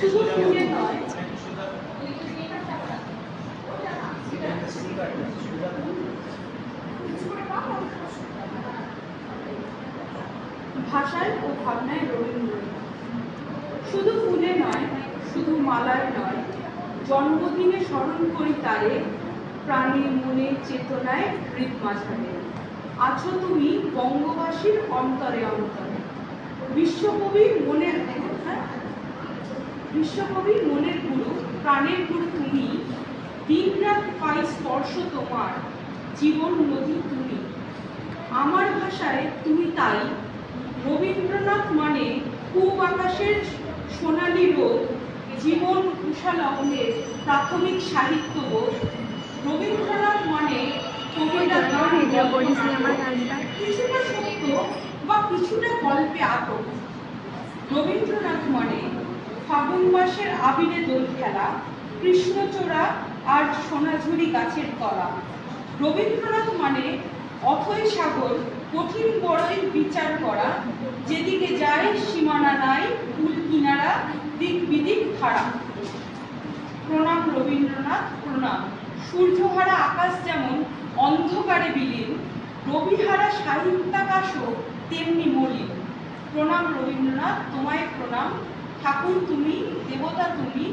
ভাষায় ও ভাবনায় রবীন্দ্র শুধু ফুলে নয়, শুধু মালায় নয়, জন্মদিনে স্মরণ করি তারে প্রাণে মনে চেতনায় হৃদ মাঝারে। আছো তুমি বঙ্গবাসীর অন্তরে অন্তরে। বিশ্বকবির মনের হ্যাঁ? বিশ্বকবির মনের গুরু প্রাণের গুরু তুমি। দিনরাত পাই স্পর্শ তোমার জীবন নদী তুমি। আমার ভাষায় তুমি তাই। রবীন্দ্রনাথ মানে পূব আকাশের সোনালী রোদ জীবন কুশালগ্নের প্রাথমিক সাহিত্য বোধ। রবীন্দ্রনাথ মানে কবিতা কিছুটা সত্য বা কিছুটা গল্পে আটক রবীন্দ্রনাথ মানে ফাগুন মাসের আবিরে দোল খেলা, কৃষ্ণচূড়া আর সোনাঝুরি গাছের তলা। রবীন্দ্রনাথ মানে অথৈ সাগর, কঠিন বড়ই বিচার করা, যেদিকে যায় সীমানা নাই কুল কিনারা, দিক বিদিক খাড়া। প্রণাম রবীন্দ্রনাথ, প্রণাম। সূর্যহারা আকাশ যেমন অন্ধকারে বিলীন, রবিহারা সাহিত্যাকাশও তেমনি মলিন। প্রণাম রবীন্দ্রনাথ, তোমায় প্রণাম। ঠাকুর তুমি দেবতা তুমি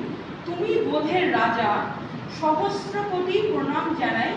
তুমি বোধের রাজা সহস্রপতি প্রণাম মাথা